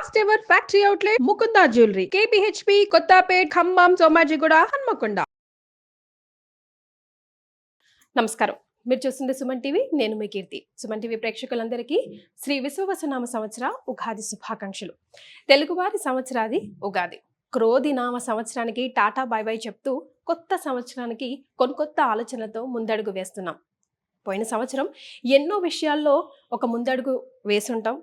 First ever factory outlet Mukunda jewellery KPHB Kothapet Khammam Somajiguda Hanamkonda నమస్కారం. మీరు చూస్తుంది Suman TV నేను మీ కీర్తి. సుమన్ టీవీ ప్రేక్షకులందరికీ శ్రీ విశ్వవసనామ సంవత్సర ఉగాది శుభాకాంక్షలు. తెలుగువారి సంవత్సరాది ఉగాది. క్రోధి నామ సంవత్సరానికి టాటా బై బై చెప్తూ కొత్త సంవత్సరానికి కొత్త ఆలోచనలతో ముందడుగు వేస్తున్నాం. పోయిన సంవత్సరం ఎన్నో విషయాల్లో ఒక ముందడుగు వేసుంటాం.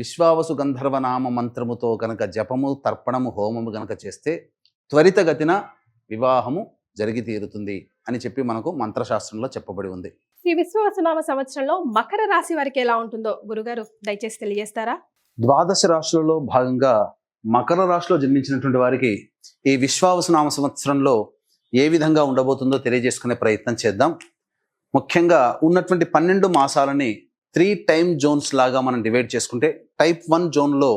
విశ్వావసు గంధర్వ నామ మంత్రముతో గనక జపము తర్పణము హోమము గనక చేస్తే త్వరితగతిన వివాహము జరిగి తీరుతుంది అని చెప్పి మనకు మంత్రశాస్త్రంలో చెప్పబడి ఉంది. శ్రీ విశ్వవసు నామ సంవత్సరంలో మకర రాశి వారికి ఎలా ఉంటుందో గురుగారు దయచేసి తెలియజేస్తారా? ద్వాదశ రాశులలో భాగంగా మకర రాశిలో జన్మించినటువంటి వారికి ఈ విశ్వావసనామ సంవత్సరంలో ఏ విధంగా ఉండబోతుందో తెలియజేసుకునే ప్రయత్నం చేద్దాం. ముఖ్యంగా ఉన్నటువంటి పన్నెండు మాసాలని త్రీ టైమ్ జోన్స్ లాగా మనం డివైడ్ చేసుకుంటే టైప్ వన్ జోన్లో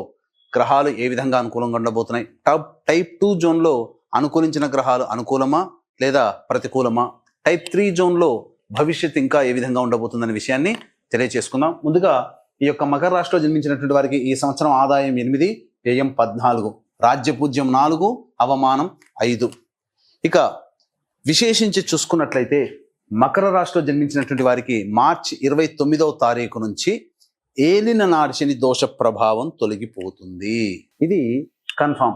గ్రహాలు ఏ విధంగా అనుకూలంగా ఉండబోతున్నాయి? టైప్ టైప్ టూ జోన్లో అనుకూలించిన గ్రహాలు అనుకూలమా లేదా ప్రతికూలమా? టైప్ త్రీ జోన్లో భవిష్యత్ ఇంకా ఏ విధంగా ఉండబోతుందనే విషయాన్ని తెలియచేసుకుందాం. ముందుగా ఈ యొక్క మకర రాశిలో జన్మించినటువంటి వారికి ఈ సంవత్సరం ఆదాయం ఎనిమిది వ్యయం పద్నాలుగు రాజ్యపూజ్యం నాలుగు అవమానం ఐదు. ఇక విశేషించి చూసుకున్నట్లయితే మకర రాశిలో జన్మించినటువంటి వారికి మార్చి ఇరవై తొమ్మిదవ తారీఖు నుంచి ఏలిన నాడు శని దోష ప్రభావం తొలగిపోతుంది. ఇది కన్ఫామ్.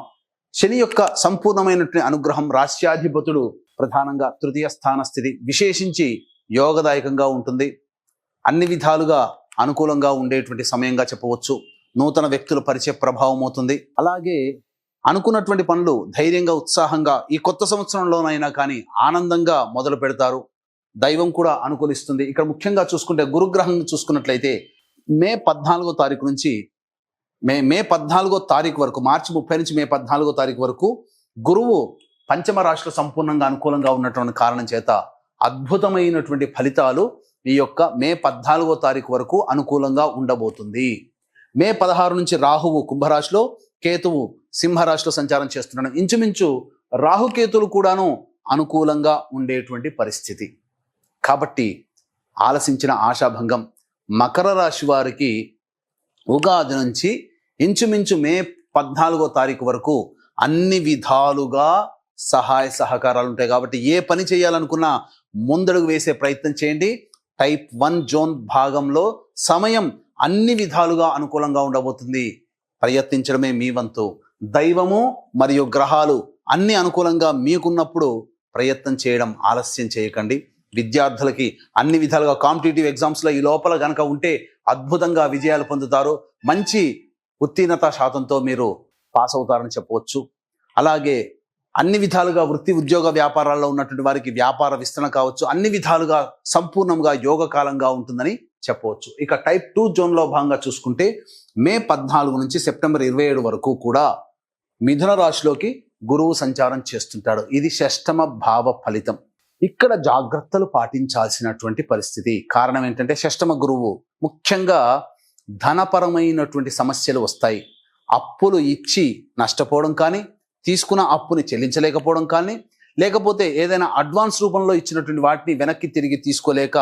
శని యొక్క సంపూర్ణమైనటువంటి అనుగ్రహం రాష్ట్రాధిపతుడు ప్రధానంగా తృతీయ స్థాన స్థితి విశేషించి యోగదాయకంగా ఉంటుంది. అన్ని విధాలుగా అనుకూలంగా ఉండేటువంటి సమయంగా చెప్పవచ్చు. నూతన వ్యక్తుల పరిచయ ప్రభావం అవుతుంది. అలాగే అనుకున్నటువంటి పనులు ధైర్యంగా ఉత్సాహంగా ఈ కొత్త సంవత్సరంలోనైనా కానీ ఆనందంగా మొదలు పెడతారు దైవం కూడా అనుకూలిస్తుంది. ఇక్కడ ముఖ్యంగా చూసుకుంటే గురుగ్రహం చూసుకున్నట్లయితే మే పద్నాలుగో తారీఖు నుంచి మే మే పద్నాలుగో తారీఖు వరకు మార్చి ముప్పై నుంచి మే పద్నాలుగో తారీఖు వరకు గురువు పంచమ రాశిలో సంపూర్ణంగా అనుకూలంగా ఉన్నటువంటి కారణం చేత అద్భుతమైనటువంటి ఫలితాలు ఈ యొక్క మే పద్నాలుగో తారీఖు వరకు అనుకూలంగా ఉండబోతుంది. మే పదహారు నుంచి రాహువు కుంభరాశిలో కేతువు సింహరాశిలో సంచారం చేస్తున్నాడు ఇంచుమించు రాహుకేతులు కూడాను అనుకూలంగా ఉండేటువంటి పరిస్థితి. కాబట్టి ఆలసించిన ఆశాభంగం మకర రాశి వారికి ఉగాది నుంచి ఇంచుమించు మే పద్నాలుగో తారీఖు వరకు అన్ని విధాలుగా సహాయ సహకారాలు ఉంటాయి. కాబట్టి ఏ పని చేయాలనుకున్నా ముందడుగు వేసే ప్రయత్నం చేయండి. టైప్ వన్ జోన్ భాగంలో సమయం అన్ని విధాలుగా అనుకూలంగా ఉండబోతుంది. ప్రయత్నించడమే మీ వంతు. దైవము మరియు గ్రహాలు అన్ని అనుకూలంగా మీకున్నప్పుడు ప్రయత్నం చేయడం ఆలస్యం చేయకండి. విద్యార్థులకి అన్ని విధాలుగా కాంపిటేటివ్ ఎగ్జామ్స్లో ఈ లోపల గనక ఉంటే అద్భుతంగా విజయాలు పొందుతారు. మంచి ఉత్తీర్ణత శాతంతో మీరు పాస్ అవుతారని చెప్పవచ్చు. అలాగే అన్ని విధాలుగా వృత్తి ఉద్యోగ వ్యాపారాల్లో ఉన్నటువంటి వారికి వ్యాపార విస్తరణ కావచ్చు. అన్ని విధాలుగా సంపూర్ణంగా యోగ కాలంగా ఉంటుందని చెప్పవచ్చు. ఇక టైప్ టూ జోన్లో భాగంగా చూసుకుంటే మే పద్నాలుగు నుంచి సెప్టెంబర్ ఇరవై ఏడు వరకు కూడా మిథున రాశిలోకి గురువు సంచారం చేస్తుంటాడు. ఇది షష్టమ భావ ఫలితం. ఇక్కడ జాగ్రత్తలు పాటించాల్సినటువంటి పరిస్థితి. కారణం ఏంటంటే షష్టమ గురువు ముఖ్యంగా ధనపరమైనటువంటి సమస్యలు వస్తాయి. అప్పులు ఇచ్చి నష్టపోవడం కానీ తీసుకున్న అప్పుని చెల్లించలేకపోవడం కానీ లేకపోతే ఏదైనా అడ్వాన్స్ రూపంలో ఇచ్చినటువంటి వాటిని వెనక్కి తిరిగి తీసుకోలేక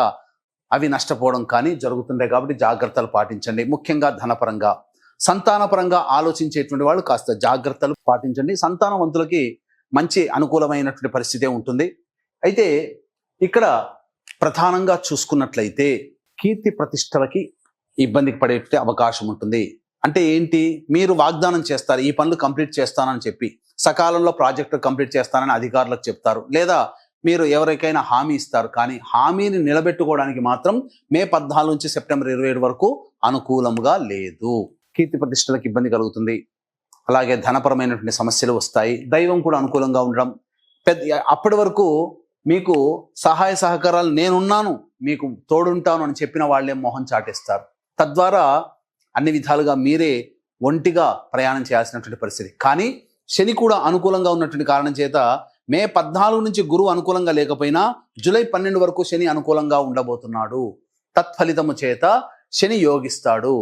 అవి నష్టపోవడం కానీ జరుగుతుంటాయి కాబట్టి జాగ్రత్తలు పాటించండి. ముఖ్యంగా ధనపరంగా. సంతానపరంగా ఆలోచించేటువంటి వాళ్ళు కాస్త జాగ్రత్తలు పాటించండి. సంతానవంతులకి మంచి అనుకూలమైనటువంటి పరిస్థితే ఉంటుంది. అయితే ఇక్కడ ప్రధానంగా చూసుకున్నట్లయితే కీర్తి ప్రతిష్టలకి ఇబ్బందికి పడే అవకాశం ఉంటుంది. అంటే ఏంటి? మీరు వాగ్దానం చేస్తారు ఈ పనులు కంప్లీట్ చేస్తానని చెప్పి. సకాలంలో ప్రాజెక్టు కంప్లీట్ చేస్తానని అధికారులకు చెప్తారు. లేదా మీరు ఎవరికైనా హామీ ఇస్తారు. కానీ హామీని నిలబెట్టుకోవడానికి మాత్రం మే పద్నాలుగు నుంచి సెప్టెంబర్ ఇరవై ఏడు వరకు అనుకూలంగా లేదు. కీర్తి ప్రతిష్టలకు ఇబ్బంది కలుగుతుంది. అలాగే ధనపరమైనటువంటి సమస్యలు వస్తాయి. దైవం కూడా అనుకూలంగా ఉండడం. పెద్ద అప్పటి వరకు మీకు సహాయ సహకారాలు నేనున్నాను మీకు తోడుంటాను అని చెప్పిన వాళ్ళే మొహం చాటేస్తారు. తద్వారా అన్ని విధాలుగా మీరే ఒంటిగా ప్రయాణం చేయాల్సినటువంటి పరిస్థితి. కానీ శని కూడా అనుకూలంగా ఉన్నటువంటి కారణం చేత మే పద్నాలుగు నుంచి గురువు అనుకూలంగా లేకపోయినా జూలై పన్నెండు వరకు శని అనుకూలంగా ఉండబోతున్నాడు. తత్ఫలితము చేత శని యోగిస్తాడు.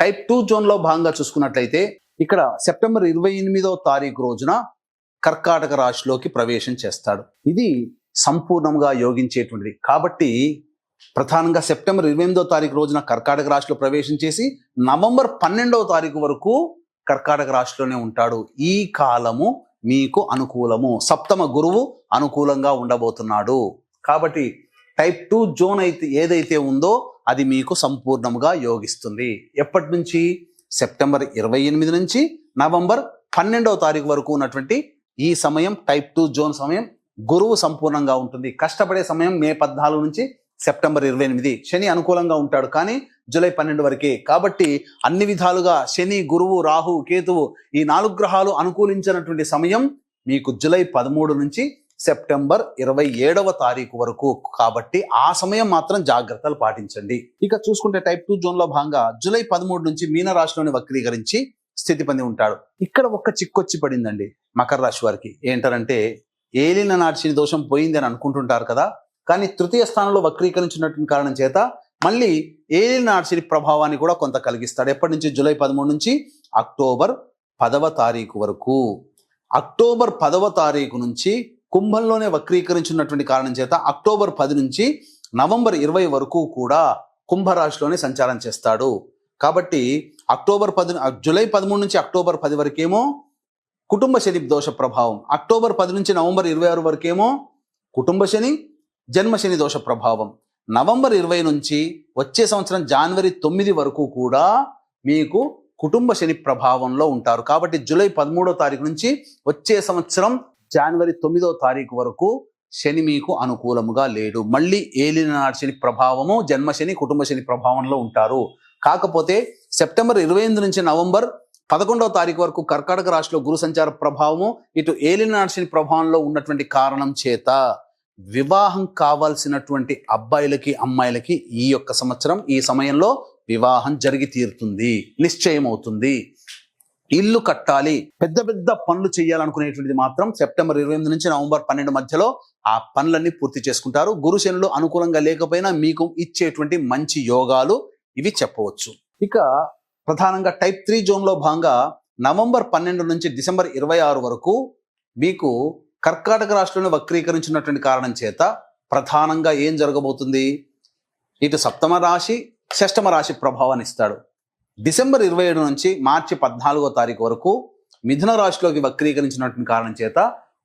టైప్ టూ జోన్లో భాగంగా చూసుకున్నట్లయితే ఇక్కడ సెప్టెంబర్ ఇరవై ఎనిమిదో తారీఖు రోజున కర్కాటక రాశిలోకి ప్రవేశం చేస్తాడు. ఇది సంపూర్ణంగా యోగించేటువంటిది. కాబట్టి ప్రధానంగా సెప్టెంబర్ ఇరవై ఎనిమిదో తారీఖు రోజున కర్కాటక రాశిలో ప్రవేశం చేసి నవంబర్ పన్నెండవ తారీఖు వరకు కర్కాటక రాశిలోనే ఉంటాడు. ఈ కాలము మీకు అనుకూలము. సప్తమ గురువు అనుకూలంగా ఉండబోతున్నాడు. కాబట్టి టైప్ టూ జోన్ అయితే ఏదైతే ఉందో అది మీకు సంపూర్ణంగా యోగిస్తుంది. ఎప్పటి నుంచి? సెప్టెంబర్ ఇరవై ఎనిమిది నుంచి నవంబర్ పన్నెండవ తారీఖు వరకు ఉన్నటువంటి ఈ సమయం టైప్ టూ జోన్ సమయం గురువు సంపూర్ణంగా ఉంటుంది. కష్టపడే సమయం మే పద్నాలుగు నుంచి సెప్టెంబర్ ఇరవై ఎనిమిది. శని అనుకూలంగా ఉంటాడు కానీ జూలై పన్నెండు వరకే. కాబట్టి అన్ని విధాలుగా శని గురువు రాహు కేతువు ఈ నాలుగు గ్రహాలు అనుకూలించినటువంటి సమయం మీకు జూలై పదమూడు నుంచి సెప్టెంబర్ ఇరవై ఏడవ తారీఖు వరకు. కాబట్టి ఆ సమయం మాత్రం జాగ్రత్తలు పాటించండి. ఇక చూసుకుంటే టైప్ టూ జోన్లో భాగంగా జూలై పదమూడు నుంచి మీనరాశిలోని వక్రీకరించి స్థితి పొంది ఉంటాడు. ఇక్కడ ఒక్క చిక్కొచ్చి పడిందండి మకర రాశి వారికి. ఏంటంటే ఏలిన నాటి దోషం పోయింది అని అనుకుంటుంటారు కదా కానీ తృతీయ స్థానంలో వక్రీకరించినటువంటి కారణం చేత మళ్ళీ ఏలిన నాటి ప్రభావాన్ని కూడా కొంత కలిగిస్తాడు. ఎప్పటి నుంచి? జూలై పదమూడు నుంచి అక్టోబర్ పదవ తారీఖు వరకు. అక్టోబర్ పదవ తారీఖు నుంచి కుంభంలోనే వక్రీకరించినటువంటి కారణం చేత అక్టోబర్ పది నుంచి నవంబర్ ఇరవై వరకు కూడా కుంభరాశిలోనే సంచారం చేస్తాడు. కాబట్టి అక్టోబర్ పది జూలై పదమూడు నుంచి అక్టోబర్ పది వరకేమో కుటుంబ శని దోష ప్రభావం. అక్టోబర్ పది నుంచి నవంబర్ ఇరవై ఆరు వరకేమో కుటుంబ శని జన్మ శని దోష ప్రభావం. నవంబర్ ఇరవై నుంచి వచ్చే సంవత్సరం జనవరి తొమ్మిది వరకు కూడా మీకు కుటుంబ శని ప్రభావంలో ఉంటారు. కాబట్టి జూలై పదమూడో తారీఖు నుంచి వచ్చే సంవత్సరం జనవరి తొమ్మిదో తారీఖు వరకు శని మీకు అనుకూలముగా లేడు. మళ్ళీ ఏలిన నాటి శని ప్రభావము జన్మ శని కుటుంబ శని ప్రభావంలో ఉంటారు. కాకపోతే సెప్టెంబర్ ఇరవై ఎనిమిది నుంచి నవంబర్ పదకొండవ తారీఖు వరకు కర్కాటక రాశిలో గురు సంచార ప్రభావము ఇటు ఏలినాడ్సిని ప్రభావంలో ఉన్నటువంటి కారణం చేత వివాహం కావాల్సినటువంటి అబ్బాయిలకి అమ్మాయిలకి ఈ యొక్క సంవత్సరం ఈ సమయంలో వివాహం జరిగి తీరుతుంది నిశ్చయం అవుతుంది ఇల్లు కట్టాలి పెద్ద పెద్ద పనులు చేయాలనుకునేటువంటిది మాత్రం సెప్టెంబర్ ఇరవై ఎనిమిది నుంచి నవంబర్ పన్నెండు మధ్యలో ఆ పనులన్నీ పూర్తి చేసుకుంటారు. గురుశనులు అనుకూలంగా లేకపోయినా మీకు ఇచ్చేటువంటి మంచి యోగాలు ఇవి చెప్పవచ్చు. ఇక ప్రధానంగా టైప్ త్రీ జోన్లో భాగంగా నవంబర్ పన్నెండు నుంచి డిసెంబర్ ఇరవై ఆరు వరకు మీకు కర్ణాటక రాష్ట్రంలో వక్రీకరించినటువంటి కారణం చేత ప్రధానంగా ఏం జరగబోతుంది? ఇటు సప్తమ రాశి షష్టమ రాశి ప్రభావాన్ని ఇస్తాడు. డిసెంబర్ ఇరవై ఏడు నుంచి మార్చి పద్నాలుగో తారీఖు వరకు మిథున రాశిలోకి వక్రీకరించినటువంటి కారణం చేత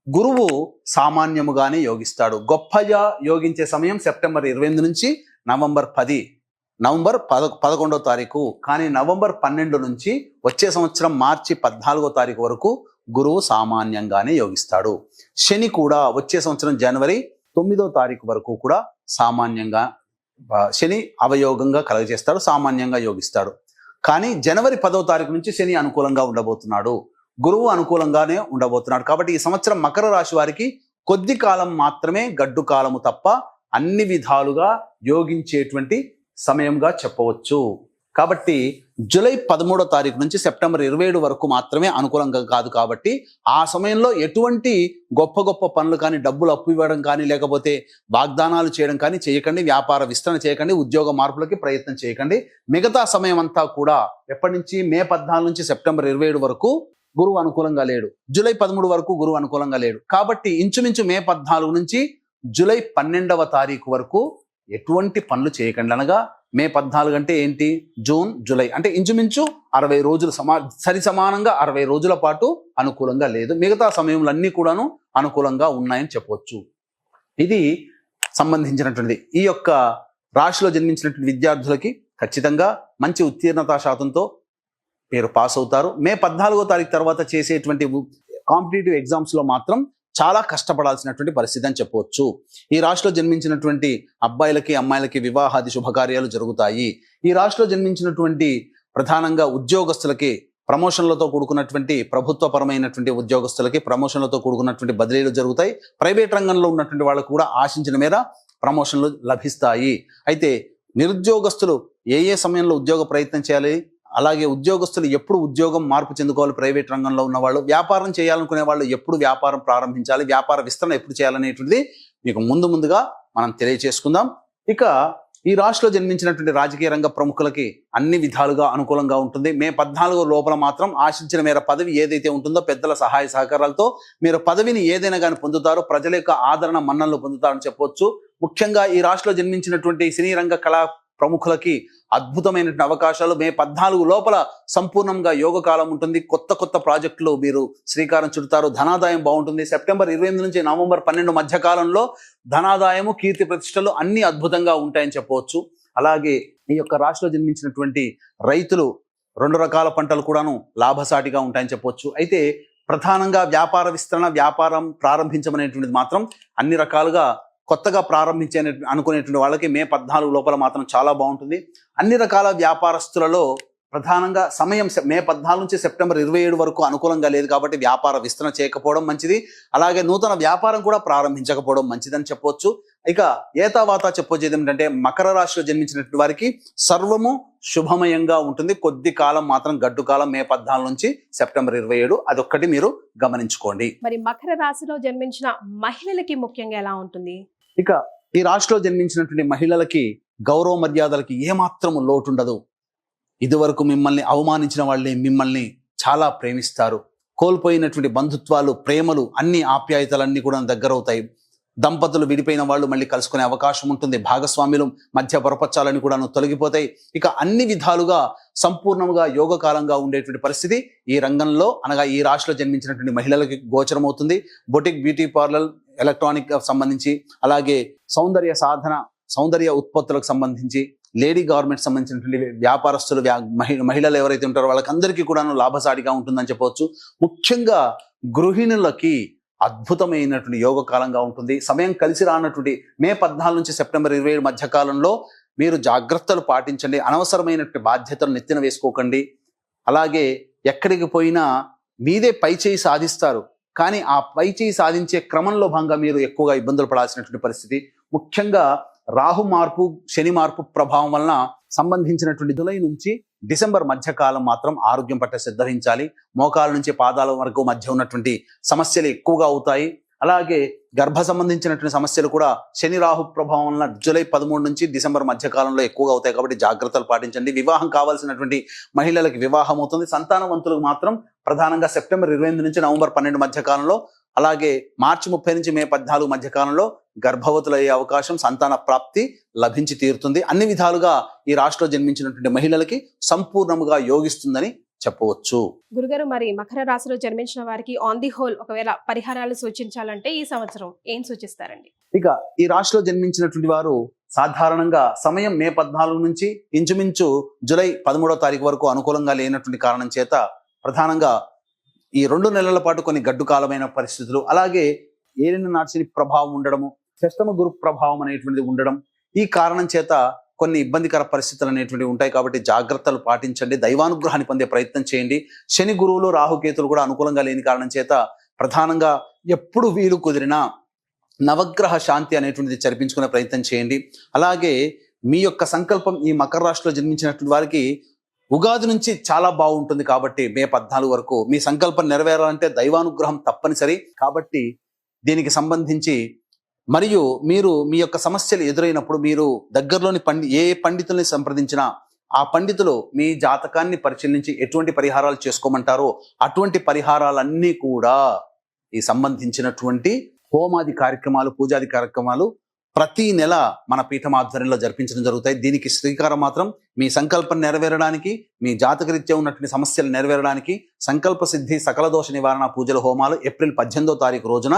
గురువు సామాన్యముగానే యోగిస్తాడు. గొప్పగా యోగించే సమయం సెప్టెంబర్ ఇరవై ఎనిమిది నుంచి నవంబర్ పది నవంబర్ పద పదకొండో తారీఖు. కానీ నవంబర్ పన్నెండు నుంచి వచ్చే సంవత్సరం మార్చి పద్నాలుగో తారీఖు వరకు గురువు సామాన్యంగానే యోగిస్తాడు. శని కూడా వచ్చే సంవత్సరం జనవరి తొమ్మిదో తారీఖు వరకు కూడా సామాన్యంగా శని అవయోగంగా కలగజేస్తాడు సామాన్యంగా యోగిస్తాడు. కానీ జనవరి పదో తారీఖు నుంచి శని అనుకూలంగా ఉండబోతున్నాడు. గురువు అనుకూలంగానే ఉండబోతున్నాడు. కాబట్టి ఈ సంవత్సరం మకర రాశి వారికి కొద్ది కాలం మాత్రమే గడ్డు కాలము తప్ప అన్ని విధాలుగా యోగించేటువంటి సమయంగా చెప్పవచ్చు. కాబట్టి జూలై పదమూడో తారీఖు నుంచి సెప్టెంబర్ ఇరవై ఏడు వరకు మాత్రమే అనుకూలంగా కాదు కాబట్టి ఆ సమయంలో ఎటువంటి గొప్ప గొప్ప పనులు కానీ డబ్బులు అప్పు ఇవ్వడం కానీ లేకపోతే వాగ్దానాలు చేయడం కానీ చేయకండి వ్యాపార విస్తరణ చేయకండి ఉద్యోగ మార్పులకి ప్రయత్నం చేయకండి. మిగతా సమయం అంతా కూడా ఎప్పటి నుంచి? మే పద్నాలుగు నుంచి సెప్టెంబర్ ఇరవై ఏడు వరకు గురువు అనుకూలంగా లేడు. జూలై పదమూడు వరకు గురువు అనుకూలంగా లేడు. కాబట్టి ఇంచుమించు మే పద్నాలుగు నుంచి జూలై పన్నెండవ తారీఖు వరకు ఎటువంటి పనులు చేయకండి అనగా మే పద్నాలుగు అంటే ఏంటి? June July. అంటే ఇంచుమించు అరవై రోజులు సమా సరి సమానంగా అరవై రోజుల పాటు అనుకూలంగా లేదు. మిగతా సమయంలో అన్నీ కూడాను అనుకూలంగా ఉన్నాయని చెప్పవచ్చు ఇది సంబంధించినటువంటిది. ఈ యొక్క రాశిలో జన్మించినటువంటి విద్యార్థులకి ఖచ్చితంగా మంచి ఉత్తీర్ణతా శాతంతో మీరు పాస్ అవుతారు. మే పద్నాలుగో తారీఖు తర్వాత చేసేటువంటి కాంపిటేటివ్ ఎగ్జామ్స్లో మాత్రం చాలా కష్టపడాల్సినటువంటి పరిస్థితి అని చెప్పవచ్చు ఈ రాశిలో జన్మించినటువంటి అబ్బాయిలకి అమ్మాయిలకి వివాహాది శుభకార్యాలు జరుగుతాయి. ఈ రాశిలో జన్మించినటువంటి ప్రధానంగా ఉద్యోగస్తులకి ప్రమోషన్లతో కూడుకున్నటువంటి ప్రభుత్వపరమైనటువంటి ఉద్యోగస్తులకి ప్రమోషన్లతో కూడుకున్నటువంటి బదిలీలు జరుగుతాయి. ప్రైవేట్ రంగంలో ఉన్నటువంటి వాళ్ళకు కూడా ఆశించిన మేర ప్రమోషన్లు లభిస్తాయి. అయితే నిరుద్యోగస్తులు ఏ ఏ సమయంలో ఉద్యోగ ప్రయత్నం చేయాలి? అలాగే ఉద్యోగస్తులు ఎప్పుడు ఉద్యోగం మార్పు చెందుకోవాలి ప్రైవేట్ రంగంలో ఉన్నవాళ్ళు వ్యాపారం చేయాలనుకునే వాళ్ళు ఎప్పుడు వ్యాపారం ప్రారంభించాలి వ్యాపార విస్తరణ ఎప్పుడు చేయాలనేటువంటిది మీకు ముందు ముందుగా మనం తెలియచేసుకుందాం. ఇక ఈ రాష్ట్రంలో జన్మించినటువంటి రాజకీయ రంగ ప్రముఖులకి అన్ని విధాలుగా అనుకూలంగా ఉంటుంది. మే పద్నాలుగో లోపల మాత్రం ఆశించిన మేర పదవి ఏదైతే ఉంటుందో పెద్దల సహాయ సహకారాలతో మీరు పదవిని ఏదైనా కానీ పొందుతారో. ప్రజల యొక్క ఆదరణ మన్ననలు పొందుతారని చెప్పొచ్చు. ముఖ్యంగా ఈ రాష్ట్రంలో జన్మించినటువంటి సినీ రంగ కళా ప్రముఖులకి అద్భుతమైనటువంటి అవకాశాలు. మే పద్నాలుగు లోపల సంపూర్ణంగా యోగ కాలం ఉంటుంది. కొత్త కొత్త ప్రాజెక్టులు మీరు శ్రీకారం చుడతారు. ధనాదాయం బాగుంటుంది. సెప్టెంబర్ ఇరవై ఎనిమిది నుంచి నవంబర్ పన్నెండు మధ్య కాలంలో ధనాదాయము కీర్తి ప్రతిష్టలు అన్ని అద్భుతంగా ఉంటాయని చెప్పవచ్చు. అలాగే ఈ యొక్క రాశిలో జన్మించినటువంటి రైతులు రెండు రకాల పంటలు కూడాను లాభసాటిగా ఉంటాయని చెప్పవచ్చు. అయితే ప్రధానంగా వ్యాపార విస్తరణ వ్యాపారం ప్రారంభించమనేటువంటిది మాత్రం అన్ని రకాలుగా కొత్తగా ప్రారంభించే అనుకునేటువంటి వాళ్ళకి మే పద్నాలుగు లోపల మాత్రం చాలా బాగుంటుంది. అన్ని రకాల వ్యాపారస్తులలో ప్రధానంగా సమయం మే పద్నాలుగు నుంచి సెప్టెంబర్ ఇరవై ఏడు వరకు అనుకూలంగా లేదు కాబట్టి వ్యాపార విస్తరణ చేయకపోవడం మంచిది. అలాగే నూతన వ్యాపారం కూడా ప్రారంభించకపోవడం మంచిదని చెప్పొచ్చు. ఇక ఏతావాత చెప్పొచ్చేది ఏమిటంటే మకర రాశిలో జన్మించినటువంటి వారికి సర్వము శుభమయంగా ఉంటుంది. కొద్ది కాలం మాత్రం గడ్డు కాలం మే పద్నాలుగు నుంచి సెప్టెంబర్ ఇరవై ఏడు అదొక్కటి మీరు గమనించుకోండి. మరి మకర రాశిలో జన్మించిన మహిళలకి ముఖ్యంగా ఎలా ఉంటుంది? ఇక ఈ రాష్ట్రంలో జన్మించినటువంటి మహిళలకి గౌరవ మర్యాదలకి ఏమాత్రం లోటుండదు. ఇదివరకు మిమ్మల్ని అవమానించిన వాళ్ళే మిమ్మల్ని చాలా ప్రేమిస్తారు. కోల్పోయినటువంటి బంధుత్వాలు ప్రేమలు అన్ని ఆప్యాయతలన్నీ కూడా దగ్గరవుతాయి దంపతులు విడిపోయిన వాళ్ళు మళ్ళీ కలుసుకునే అవకాశం ఉంటుంది. భాగస్వామ్యులు మధ్య పొరపచ్చాలని కూడా తొలగిపోతాయి. ఇక అన్ని విధాలుగా సంపూర్ణంగా యోగకాలంగా ఉండేటువంటి పరిస్థితి ఈ రంగంలో అనగా ఈ రాశిలో జన్మించినటువంటి మహిళలకి గోచరం అవుతుంది బొటిక్ బ్యూటీ పార్లర్ ఎలక్ట్రానిక్ సంబంధించి అలాగే సౌందర్య సాధన సౌందర్య ఉత్పత్తులకు సంబంధించి లేడీ గార్మెంట్స్ సంబంధించినటువంటి వ్యాపారస్తులు వ్యా- మహి- మహిళలు ఎవరైతే ఉంటారో వాళ్ళకందరికీ కూడాను లాభసాటిగా ఉంటుందని చెప్పవచ్చు. ముఖ్యంగా గృహిణులకి అద్భుతమైనటువంటి యోగ కాలంగా ఉంటుంది. సమయం కలిసి రానటువంటి మే పద్నాలుగు నుంచి సెప్టెంబర్ ఇరవై ఏడు మధ్య కాలంలో మీరు జాగ్రత్తలు పాటించండి. అనవసరమైనటువంటి బాధ్యతలు నెత్తిన వేసుకోకండి. అలాగే ఎక్కడికి పోయినా మీదే పై చేయి సాధిస్తారు. కానీ ఆ పై చేయి సాధించే క్రమంలో భాగంగా మీరు ఎక్కువగా ఇబ్బందులు పడాల్సినటువంటి పరిస్థితి. ముఖ్యంగా రాహు మార్పు శని మార్పు ప్రభావం వలన సంబంధించినటువంటి జులై నుంచి డిసెంబర్ మధ్యకాలం మాత్రం ఆరోగ్యం పట్ల శ్రద్ధ వహించాలి. మోకాల నుంచి పాదాల వరకు మధ్య ఉన్నటువంటి సమస్యలు ఎక్కువగా అవుతాయి. అలాగే గర్భ సంబంధించినటువంటి సమస్యలు కూడా శని రాహు ప్రభావం వలన జూలై పదమూడు నుంచి డిసెంబర్ మధ్యకాలంలో ఎక్కువగా అవుతాయి కాబట్టి జాగ్రత్తలు పాటించండి. వివాహం కావాల్సినటువంటి మహిళలకు వివాహం అవుతుంది. సంతానవంతులకు మాత్రం ప్రధానంగా సెప్టెంబర్ ఇరవై నుంచి నవంబర్ పన్నెండు మధ్యకాలంలో అలాగే మార్చి ముప్పై నుంచి మే పద్నాలుగు మధ్యకాలంలో గర్భవతులయ్యే అవకాశం సంతాన ప్రాప్తి లభించి తీరుతుంది. అన్ని విధాలుగా ఈ రాష్ట్రంలో జన్మించినటువంటి మహిళలకి సంపూర్ణముగా యోగిస్తుందని చెప్పవచ్చు. గురుగారు మరి మకర రాశిలో జన్మించిన వారికి ఆన్ ది హోల్ ఒకవేళ పరిహారాలు సూచించాలంటే ఈ సంవత్సరం ఏం సూచిస్తారండి? ఇక ఈ రాశిలో జన్మించినటువంటి వారు సాధారణంగా సమయం మే పద్నాలుగు నుంచి ఇంచుమించు జూలై పదమూడవ తారీఖు వరకు అనుకూలంగా లేనటువంటి కారణం చేత ప్రధానంగా ఈ రెండు నెలల పాటు కొన్ని గడ్డు కాలమైన పరిస్థితులు అలాగే ఏలిన నాటిని ప్రభావం ఉండడము షష్టమ గురు ప్రభావం అనేటువంటిది ఉండడం ఈ కారణం చేత కొన్ని ఇబ్బందికర పరిస్థితులు అనేటువంటివి ఉంటాయి కాబట్టి జాగ్రత్తలు పాటించండి. దైవానుగ్రహాన్ని పొందే ప్రయత్నం చేయండి. శని గురువులు రాహుకేతులు కూడా అనుకూలంగా లేని కారణం చేత ప్రధానంగా ఎప్పుడు వీలు కుదిరినా నవగ్రహ శాంతి అనేటువంటిది చర్పించుకునే ప్రయత్నం చేయండి. అలాగే మీ యొక్క సంకల్పం ఈ మకర రాశిలో జన్మించినటువంటి వారికి ఉగాది నుంచి చాలా బాగుంటుంది కాబట్టి మే పద్నాలుగు వరకు మీ సంకల్పం నెరవేరాలంటే దైవానుగ్రహం తప్పనిసరి. కాబట్టి దీనికి సంబంధించి మరియు మీరు మీ యొక్క సమస్యలు ఎదురైనప్పుడు మీరు దగ్గరలోని పండి ఏ పండితుల్ని సంప్రదించినా ఆ పండితులు మీ జాతకాన్ని పరిశీలించి ఎటువంటి పరిహారాలు చేసుకోమంటారో అటువంటి పరిహారాలన్నీ కూడా ఈ సంబంధించినటువంటి హోమాది కార్యక్రమాలు పూజాది కార్యక్రమాలు ప్రతి నెల మన పీఠం ఆధ్వర్యంలో జరిపించడం జరుగుతాయి. దీనికి శ్రీకారం మాత్రం మీ సంకల్పం నెరవేరడానికి మీ జాతకరీత్యా ఉన్నటువంటి సమస్యలు నెరవేరడానికి సంకల్ప సిద్ధి సకల దోష నివారణ పూజల హోమాలు ఏప్రిల్ పద్దెనిమిదో తారీఖు రోజున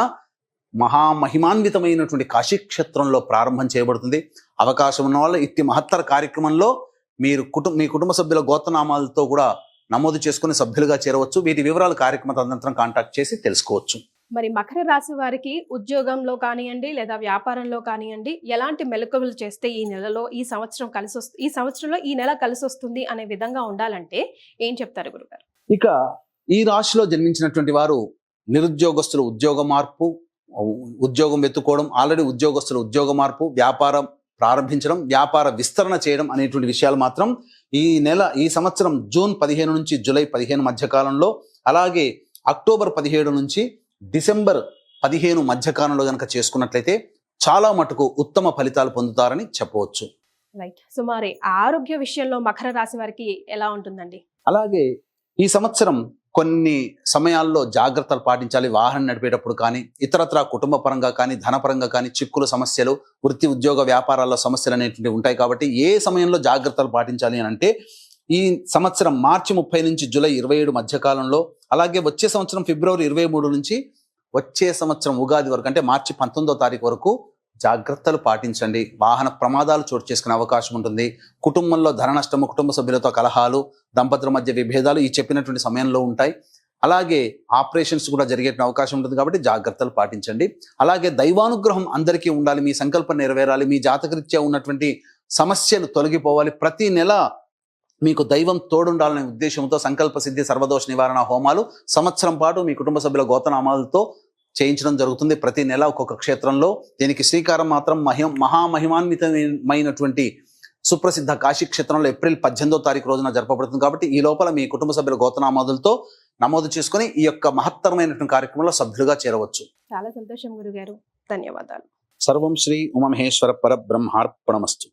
మహామహిమాన్వితమైనటువంటి కాశీక్షేత్రంలో ప్రారంభం చేయబడుతుంది. అవకాశం ఉన్న వాళ్ళు ఇట్టి మహత్తర కార్యక్రమంలో మీరు కుటుంబ మీ కుటుంబ సభ్యుల గోత్రనామాలతో కూడా నమోదు చేసుకుని సభ్యులుగా చేరవచ్చు. వీటి వివరాలు కార్యక్రమ తదనంతరం కాంటాక్ట్ చేసి తెలుసుకోవచ్చు. మరి మకర రాశి వారికి ఉద్యోగంలో కానివ్వండి లేదా వ్యాపారంలో కానివ్వండి ఎలాంటి మెలకువలు చేస్తే ఈ నెలలో ఈ సంవత్సరం కలిసి వస్తు ఈ సంవత్సరంలో ఈ నెల కలిసి వస్తుంది అనే విధంగా ఉండాలంటే ఏం చెప్తారు గురుగారు? ఇక ఈ రాశిలో జన్మించినటువంటి వారు నిరుద్యోగస్తులు ఉద్యోగ మార్పు ఉద్యోగం వెతుక్కోవడం ఆల్రెడీ ఉద్యోగస్తులు ఉద్యోగ మార్పు వ్యాపారం ప్రారంభించడం వ్యాపార విస్తరణ చేయడం అనేటువంటి విషయాలు మాత్రం ఈ నెల ఈ సంవత్సరం జూన్ పదిహేను నుంచి జూలై పదిహేను మధ్య కాలంలో అలాగే అక్టోబర్ పదిహేడు నుంచి డిసెంబర్ పదిహేను మధ్య కాలంలో కనుక చేసుకున్నట్లయితే చాలా మటుకు ఉత్తమ ఫలితాలు పొందుతారని చెప్పవచ్చు. రైట్ సో మరి ఆరోగ్య విషయంలో మకర రాశి వారికి ఎలా ఉంటుందండి? అలాగే ఈ సంవత్సరం కొన్ని సమయాల్లో జాగ్రత్తలు పాటించాలి. వాహనం నడిపేటప్పుడు కానీ ఇతరత్ర కుటుంబ పరంగా కానీ ధనపరంగా కానీ చిక్కులు సమస్యలు వృత్తి ఉద్యోగ వ్యాపారాల్లో సమస్యలు అనేటువంటివి ఉంటాయి కాబట్టి ఏ సమయంలో జాగ్రత్తలు పాటించాలి అని అంటే ఈ సంవత్సరం మార్చి ముప్పై నుంచి జూలై ఇరవై ఏడు మధ్యకాలంలో అలాగే వచ్చే సంవత్సరం ఫిబ్రవరి ఇరవై మూడు నుంచి వచ్చే సంవత్సరం ఉగాది వరకు అంటే మార్చి పంతొమ్మిదో తారీఖు వరకు జాగ్రత్తలు పాటించండి. వాహన ప్రమాదాలు చోటు చేసుకునే అవకాశం ఉంటుంది. కుటుంబంలో ధన నష్టము కుటుంబ సభ్యులతో కలహాలు దంపతుల మధ్య విభేదాలు ఈ చెప్పినటువంటి సమయంలో ఉంటాయి. అలాగే ఆపరేషన్స్ కూడా జరిగే అవకాశం ఉంటుంది కాబట్టి జాగ్రత్తలు పాటించండి. అలాగే దైవానుగ్రహం అందరికీ ఉండాలి. మీ సంకల్పం నెరవేరాలి. మీ జాతకరీత్యా ఉన్నటువంటి సమస్యలు తొలగిపోవాలి. ప్రతి నెల మీకు దైవం తోడుండాలనే ఉద్దేశంతో సంకల్ప సిద్ధి సర్వదోష నివారణ హోమాలు సంవత్సరం పాటు మీ కుటుంబ సభ్యుల గోతనామాలతో చేయించడం జరుగుతుంది. ప్రతి నెల ఒక్కొక్క క్షేత్రంలో దీనికి శ్రీకారం మాత్రం మహి మహామహిమాన్వితమైనటువంటి సుప్రసిద్ధ కాశీ క్షేత్రంలో ఏప్రిల్ పద్దెనిమిదో తారీఖు రోజున జరపబడుతుంది కాబట్టి ఈ లోపల మీ కుటుంబ సభ్యుల గోతనామాదులతో నమోదు చేసుకుని ఈ యొక్క మహత్తరమైనటువంటి కార్యక్రమంలో సభ్యులుగా చేరవచ్చు. చాలా సంతోషం గురుగారు. ధన్యవాదాలు. సర్వం శ్రీ ఉమమహేశ్వర పర బ్రహ్మార్పణమస్తు